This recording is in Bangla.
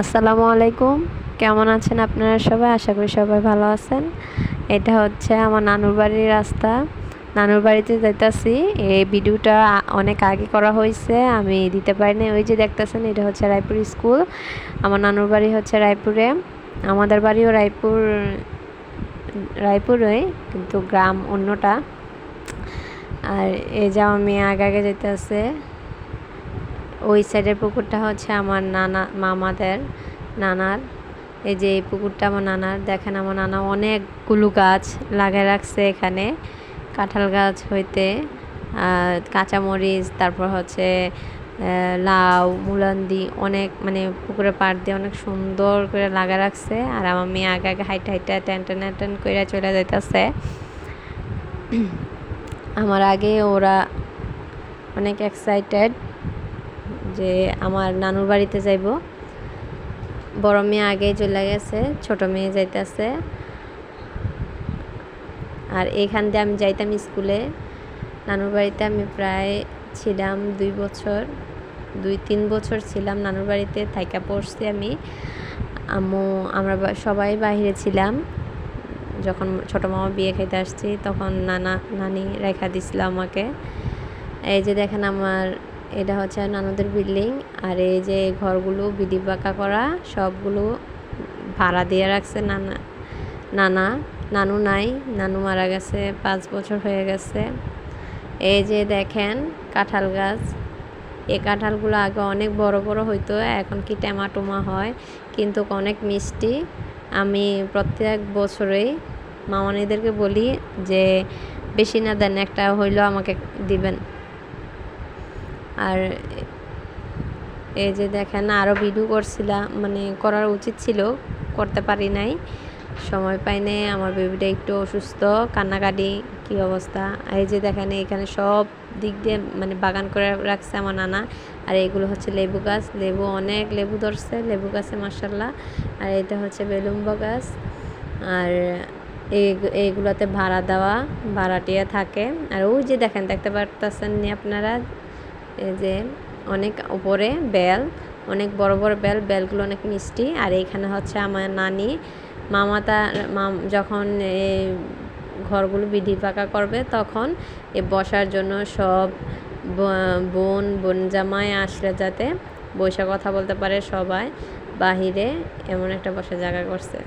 আসসালামু আলাইকুম। কেমন আছেন আপনারা সবাই? আশা করি সবাই ভালো আছেন। এটা হচ্ছে আমার নানুর বাড়ির রাস্তা। নানুর বাড়িতে যাইতাছি। এই ভিডিওটা অনেক আগে করা হয়েছে, আমি দিতে পারিনি। ওই যে দেখতেছেন, এটা হচ্ছে রায়পুর স্কুল। আমার নানুর বাড়ি হচ্ছে রায়পুরে। আমাদের বাড়িও রায়পুর, রায়পুরে, কিন্তু গ্রাম অন্যটা। আর এই যাও আমি আগে আগে যেতে আছে ওই সাইডের পুকুরটা হচ্ছে আমার নানা, মামাদের, নানার। এই যে এই পুকুরটা আমার নানার। দেখেন আমার নানা অনেকগুলো গাছ লাগাই রাখছে এখানে। কাঁঠাল গাছ হইতে কাঁচামরিচ, তারপর হচ্ছে লাউ মুলান্দি অনেক মানে পুকুরে পাড় দিয়ে অনেক সুন্দর করে লাগা রাখছে। আর আমার মেয়ে আগে আগে হাইটা হাইটা টেন টেন করে চলে যাইতেছে। আমার আগে ওরা অনেক এক্সাইটেড যে আমার নানুর বাড়িতে যাইব। বড় মেয়ে আগেই চলে গেছে, ছোট মেয়ে যাইতেছে। আর এখান দিয়ে আমি যাইতাম স্কুলে। নানুর বাড়িতে আমি প্রায় ছিলাম দুই বছর, দুই তিন বছর ছিলাম নানুর বাড়িতে, থাইকা পড়ছি আমি। আম্মু, আমরা সবাই বাহিরে ছিলাম। যখন ছোটো মামা বিয়ে খাইতে আসছি, তখন নানা, নানি রেখা দিছিল আমাকে। এই যে দেখেন আমার এটা হচ্ছে নানুদের বিল্ডিং আর এই যে ঘরগুলো, বিধি পাকা করা, সবগুলো ভাড়া দিয়ে রাখছে নানা নানা, নানু নাই, নানু মারা গেছে, পাঁচ বছর হয়ে গেছে। এই যে দেখেন কাঁঠাল গাছ, এই কাঁঠালগুলো আগে অনেক বড় বড় হইতো, এখন কি টেমাটোমা হয়, কিন্তু অনেক মিষ্টি। আমি প্রত্যেক বছরেই মামানিদেরকে বলি যে, বেশি না দেন, একটা হইলেও আমাকে দিবেন। আর এই যে দেখেন আরও ভিডিও করছিলাম মানে করার উচিত ছিল, করতে পারি নাই। সময় পাই নাই, আমার বেবিটা একটু অসুস্থ, কান্নাকাটি, কী অবস্থা? এই যে দেখেন, এখানে সব দিক দিয়ে মানে বাগান করে রাখছে আমার নানা। আর এগুলো হচ্ছে লেবু গাছ। লেবু অনেক লেবু ধরছে, লেবু গাছে মার্শাল্লাহ আর এটা হচ্ছে বেলুম্ব গাছ। আর এই এইগুলোতে ভাড়া দেওয়া, ভাড়াটিয়া থাকে। আর ওই যে দেখেন, দেখতে পারতেছেন নি আপনারা? এই যে অনেক উপরে বেল, অনেক বড় বড় বেল, বেলগুলো অনেক মিষ্টি। আর এইখানে হচ্ছে আমার নানি, মামা তার যখন এই ঘরগুলো বিধি পাকা করবে তখন এ বসার জন্য সব বোন বোন জামাই আসলে যাতে বৈশা কথা বলতে পারে সবাই, বাহিরে এমন একটা বসার জায়গা করছে।